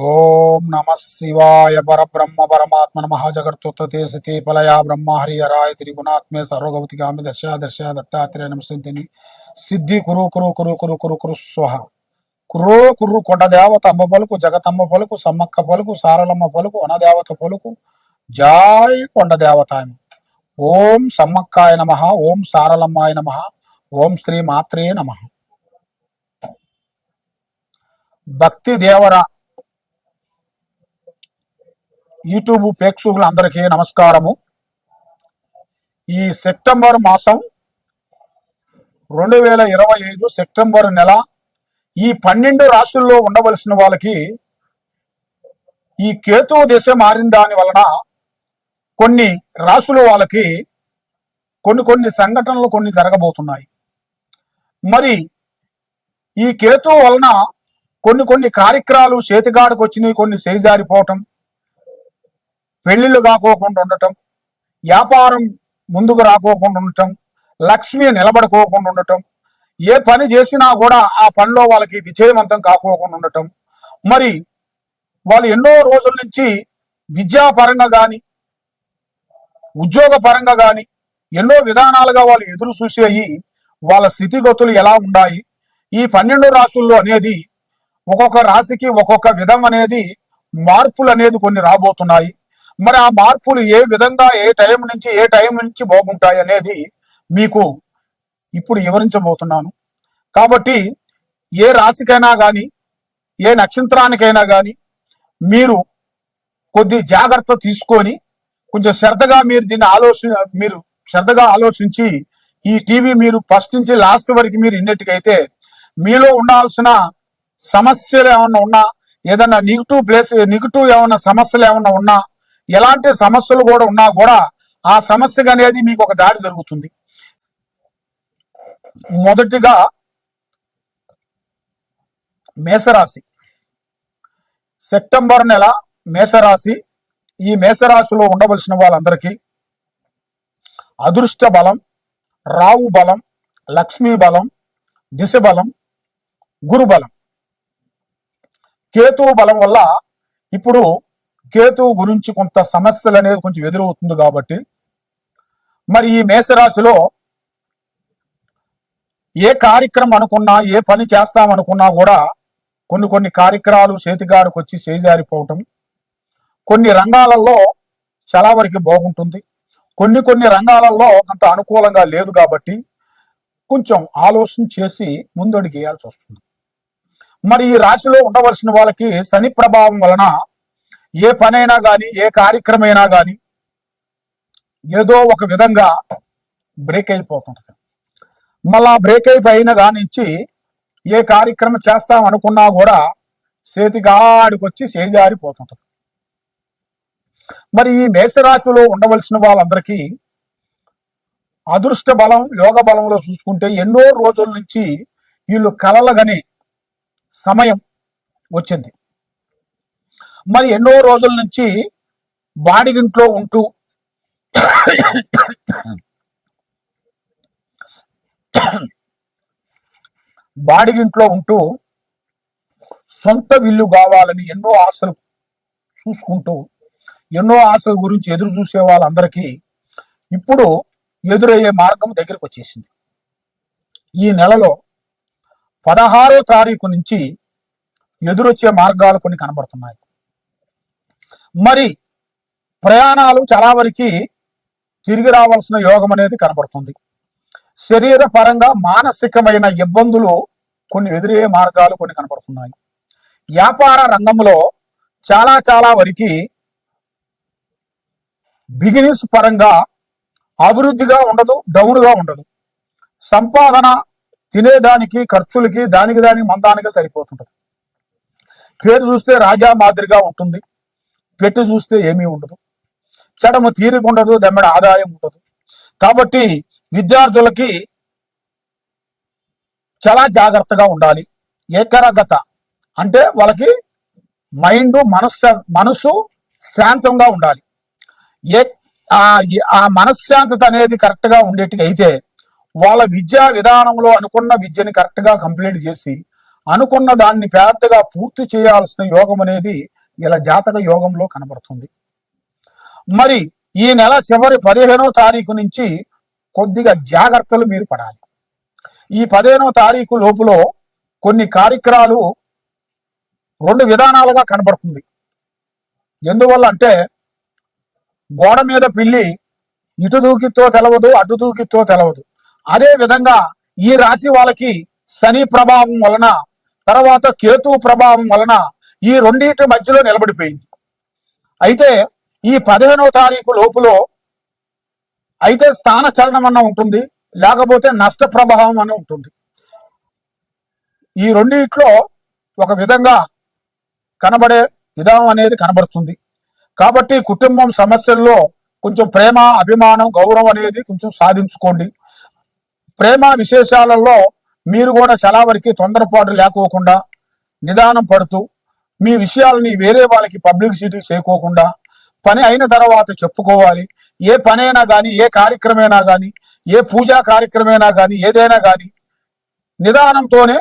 ఓం నమ శివాయ పరబ్రహ్మ పరమాత్మ నమ జగత్తుతే సతీ ఫలయా బ్రహ్మ హరిహరాయ త్రిగుణాత్మే సర్వగవతి కామి దర్శ దశ దత్తాత్రేయ నమసంతిని సిద్ధి కురు కురు కురు కురు కురు కురు స్వహ. కుర్రో కుర్రు కొండ దేవత అమ్మ పలుకు జగతమ్మ పలుకు సమ్మక్క పలుకు సారలమ్మ పలుకు వనదేవత పలుకు. జాయ్ కొండ దేవతాయ. ఓం సమ్మక్కాయ నమ ఓం సారలమ్మాయ నమ ఓం శ్రీ మాత్రే నమ. భక్తి దేవర యూట్యూబ్ ప్రేక్షకులందరికీ నమస్కారము. ఈ సెప్టెంబర్ మాసం రెండు వేల ఇరవై ఐదు సెప్టెంబర్ నెల ఈ పన్నెండు రాశుల్లో ఉండవలసిన వాళ్ళకి ఈ కేతు దిశ మారిన దాని వలన కొన్ని రాశుల వాళ్ళకి కొన్ని కొన్ని సంఘటనలు కొన్ని జరగబోతున్నాయి. మరి ఈ కేతు వలన కొన్ని కొన్ని కార్యక్రమాలు చేతిగాడికి వచ్చినాయి కొన్ని చేజారిపోవటం పెళ్ళిళ్ళు కాకోకుండా ఉండటం వ్యాపారం ముందుకు రాకోకుండా ఉండటం లక్ష్మి నిలబడుకోకుండా ఉండటం ఏ పని చేసినా కూడా ఆ పనిలో వాళ్ళకి విజయవంతం కాకోకుండా ఉండటం. మరి వాళ్ళు ఎన్నో రోజుల నుంచి విద్యాపరంగా కానీ ఉద్యోగపరంగా కానీ ఎన్నో విధానాలుగా వాళ్ళు ఎదురు చూసేయి వాళ్ళ స్థితిగతులు ఎలా ఉన్నాయి ఈ పన్నెండు రాసుల్లో అనేది ఒక్కొక్క రాశికి ఒక్కొక్క విధం అనేది మార్పులు అనేది కొన్ని రాబోతున్నాయి. మరి ఆ మార్పులు ఏ విధంగా ఏ టైం నుంచి ఏ టైం నుంచి బాగుంటాయి అనేది మీకు ఇప్పుడు వివరించబోతున్నాను. కాబట్టి ఏ రాశికైనా కానీ ఏ నక్షత్రానికైనా కానీ మీరు కొద్ది జాగ్రత్త తీసుకొని కొంచెం శ్రద్ధగా మీరు దీన్ని ఆలోచన మీరు శ్రద్ధగా ఆలోచించి ఈ టీవీ మీరు ఫస్ట్ నుంచి లాస్ట్ వరకు మీరు ఇన్నట్టుకైతే మీలో ఉండాల్సిన సమస్యలు ఏమన్నా ఉన్నా ఏదన్నా నెగిటివ్ ప్లేస్ నెగిటివ్ ఏమన్నా సమస్యలు ఏమన్నా ఉన్నా ఎలాంటి సమస్యలు కూడా ఉన్నా కూడా ఆ సమస్యగా అనేది మీకు ఒక దారి దొరుకుతుంది. మొదటిగా మేషరాశి. సెప్టెంబర్ నెల మేషరాశి. ఈ మేషరాశిలో ఉండవలసిన వాళ్ళందరికీ అదృష్ట బలం రావు బలం లక్ష్మీ బలం దిశ బలం గురు బలం. కేతువు బలం వల్ల ఇప్పుడు కేతువు గురించి కొంత సమస్యలు అనేది కొంచెం ఎదురవుతుంది కాబట్టి మరి ఈ మేషరాశిలో ఏ కార్యక్రమం అనుకున్నా ఏ పని చేస్తామనుకున్నా కూడా కొన్ని కొన్ని కార్యక్రమాలు చేతిగాడికి వచ్చి చేజారిపోవటం కొన్ని రంగాలలో చాలా వరకు బాగుంటుంది. కొన్ని కొన్ని రంగాలలో అంత అనుకూలంగా లేదు కాబట్టి కొంచెం ఆలోచన చేసి ముందడుగు వేయాల్సి వస్తుంది. మరి ఈ రాశిలో ఉండవలసిన వాళ్ళకి శని ప్రభావం వలన ఏ పనైనా కానీ ఏ కార్యక్రమైనా కానీ ఏదో ఒక విధంగా బ్రేక్ అయిపోతుంటది. మళ్ళా బ్రేక్ అయిపోయిన కానించి ఏ కార్యక్రమం చేస్తాం అనుకున్నా కూడా చేతిగాడికొచ్చి చేజారిపోతుంటుంది చేజారిపోతుంటది. మరి ఈ మేషరాశిలో ఉండవలసిన వాళ్ళందరికీ అదృష్ట బలం యోగ బలంలో చూసుకుంటే ఎన్నో రోజుల నుంచి వీళ్ళు కలలగని సమయం వచ్చింది. మరి ఎన్నో రోజుల నుంచి బాడిగింట్లో ఉంటూ బాడిగింట్లో ఉంటూ సొంత విల్లు కావాలని ఎన్నో ఆశలు చూసుకుంటూ ఎన్నో ఆశల గురించి ఎదురు చూసే వాళ్ళందరికీ ఇప్పుడు ఎదురయ్యే మార్గం దగ్గరికి వచ్చేసింది. ఈ నెలలో పదహారో తారీఖు నుంచి ఎదురొచ్చే మార్గాలు కొన్ని కనబడుతున్నాయి. మరి ప్రయాణాలు చాలా వరకు తిరిగి రావాల్సిన యోగం అనేది కనబడుతుంది. శరీర పరంగా మానసికమైన ఇబ్బందులు కొన్ని ఎదురయ్యే మార్గాలు కొన్ని కనబడుతున్నాయి. వ్యాపార రంగంలో చాలా చాలా వరకు బిజినెస్ పరంగా అభివృద్ధిగా ఉండదు డౌన్గా ఉండదు. సంపాదన తినేదానికి ఖర్చులకి దానికి దానికి మందానికి సరిపోతుంటుంది. పేరు చూస్తే రాజా మాదిరిగా ఉంటుంది. పెట్టి చూస్తే ఏమీ ఉండదు. చెడమ తీరిక ఉండదు దమ్మెడ ఆదాయం ఉండదు. కాబట్టి విద్యార్థులకి చాలా జాగ్రత్తగా ఉండాలి. ఏకరగత అంటే వాళ్ళకి మైండ్ మనస్సు మనసు శాంతంగా ఉండాలి. ఏ ఆ మనశ్శాంతత అనేది కరెక్ట్గా ఉండేటికైతే ఉండేట్టుగా అయితే వాళ్ళ విద్యా విధానంలో అనుకున్న విద్యని కరెక్ట్గా కంప్లీట్ చేసి అనుకున్న దాన్ని పెద్దగా పూర్తి చేయాల్సిన యోగం అనేది ఇలా జాతక యోగంలో కనబడుతుంది. మరి ఈ నెల చివరి పదిహేనో తారీఖు నుంచి కొద్దిగా జాగ్రత్తలు మీరు పడాలి. ఈ పదిహేనో తారీఖు లోపులో కొన్ని కార్యక్రమాలు రెండు విధానాలుగా కనబడుతుంది. ఎందువల్ల అంటే గోడ మీద పిల్లి ఇటు దూకితో తెలవదు అటు దూకితో తెలవదు. అదే విధంగా ఈ రాశి వాళ్ళకి శని ప్రభావం వలన తర్వాత కేతు ప్రభావం వలన ఈ రెండింటి మధ్యలో నిలబడిపోయింది. అయితే ఈ పదిహేనో తారీఖు లోపులో అయితే స్థాన చలనం అన్న ఉంటుంది లేకపోతే నష్ట ప్రభావం అని ఉంటుంది. ఈ రెండిట్లో ఒక విధంగా కనబడే విధానం అనేది కనబడుతుంది. కాబట్టి కుటుంబం సమస్యల్లో కొంచెం ప్రేమ అభిమానం గౌరవం అనేది కొంచెం సాధించుకోండి. ప్రేమ విశేషాలలో మీరు కూడా చాలా వరకు తొందరపాటు లేకోకుండా నిదానం పడుతూ మీ విషయాలని వేరే వాళ్ళకి పబ్లిసిటీ చేయకోకుండా పని అయిన తర్వాత చెప్పుకోవాలి. ఏ పనైనా కానీ ఏ కార్యక్రమైనా కానీ ఏ పూజా కార్యక్రమైనా కానీ ఏదైనా కానీ నిదానంతోనే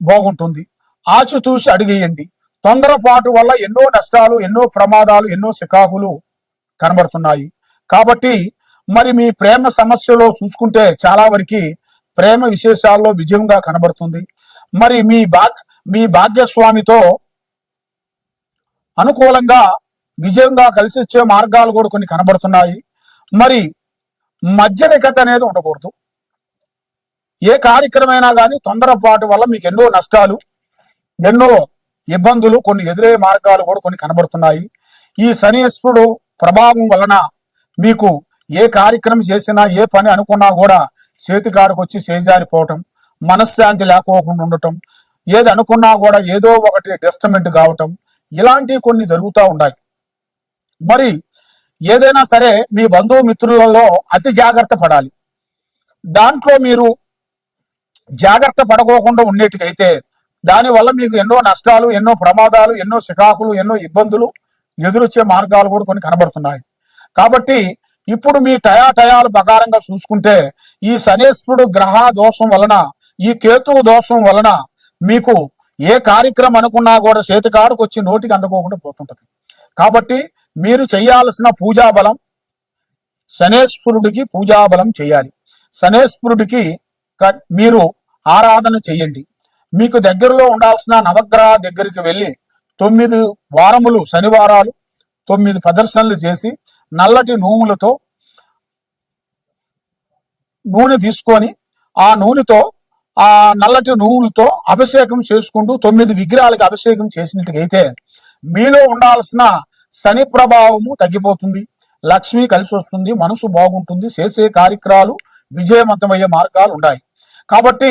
బాగుంటుంది. ఆచితూచి అడిగేయండి. తొందరపాటు వల్ల ఎన్నో నష్టాలు ఎన్నో ప్రమాదాలు ఎన్నో చికాకులు కనబడుతున్నాయి. కాబట్టి మరి మీ ప్రేమ సమస్యలో చూసుకుంటే చాలా వరకు ప్రేమ విశేషాల్లో విజయంగా కనబడుతుంది. మరి మీ భాగ్ మీ భాగ్యస్వామితో అనుకూలంగా విజయంగా కలిసి వచ్చే మార్గాలు కూడా కొన్ని కనబడుతున్నాయి. మరి మధ్యరేఖత అనేది ఉండకూడదు. ఏ కార్యక్రమైనా కానీ తొందరపాటు వల్ల మీకు ఎన్నో నష్టాలు ఎన్నో ఇబ్బందులు కొన్ని ఎదురయ్యే మార్గాలు కూడా కొన్ని కనబడుతున్నాయి. ఈ శనీశ్వరుడు ప్రభావం వలన మీకు ఏ కార్యక్రమం చేసినా ఏ పని అనుకున్నా కూడా చేతికాడకు వచ్చి చేజారిపోవటం మనశ్శాంతి లేకోకుండా ఉండటం ఏది అనుకున్నా కూడా ఏదో ఒకటి డిస్టమెంట్ కావటం ఇలాంటివి కొన్ని జరుగుతూ ఉన్నాయి. మరి ఏదైనా సరే మీ బంధువు మిత్రులలో అతి జాగ్రత్త పడాలి. దాంట్లో మీరు జాగ్రత్త పడకోకుండా ఉండేటికైతే దానివల్ల మీకు ఎన్నో నష్టాలు ఎన్నో ప్రమాదాలు ఎన్నో చికాకులు ఎన్నో ఇబ్బందులు ఎదురొచ్చే మార్గాలు కూడా కొన్ని కనబడుతున్నాయి. కాబట్టి ఇప్పుడు మీ టయా టయాలు ప్రకారంగా చూసుకుంటే ఈ శనేశ్వరుడు గ్రహ దోషం వలన ఈ కేతువు దోషం వలన మీకు ఏ కార్యక్రమం అనుకున్నా కూడా చేతికాడుకు వచ్చి నోటికి అందుకోకుండా పోతుంటది. కాబట్టి మీరు చేయాల్సిన పూజా బలం శనేశ్వరుడికి పూజాబలం చేయాలి. శనేశ్వరుడికి క- మీరు ఆరాధన చేయండి. మీకు దగ్గరలో ఉండాల్సిన నవగ్రహ దగ్గరికి వెళ్ళి తొమ్మిది వారములు శనివారాలు తొమ్మిది ప్రదర్శనలు చేసి నల్లటి నూములతో నూనె తీసుకొని ఆ నూనెతో ఆ నల్లటి నువ్వులతో అభిషేకం చేసుకుంటూ తొమ్మిది విగ్రహాలకు అభిషేకం చేసినట్టుగైతే మీలో ఉండాల్సిన శని ప్రభావము తగ్గిపోతుంది. లక్ష్మి కలిసి వస్తుంది మనసు బాగుంటుంది చేసే కార్యక్రమాలు విజయవంతమయ్యే మార్గాలు ఉన్నాయి. కాబట్టి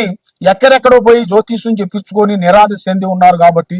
ఎక్కడెక్కడో పోయి జ్యోతిష్యం చెప్పించుకొని నిరాధ చెంది ఉన్నారు కాబట్టి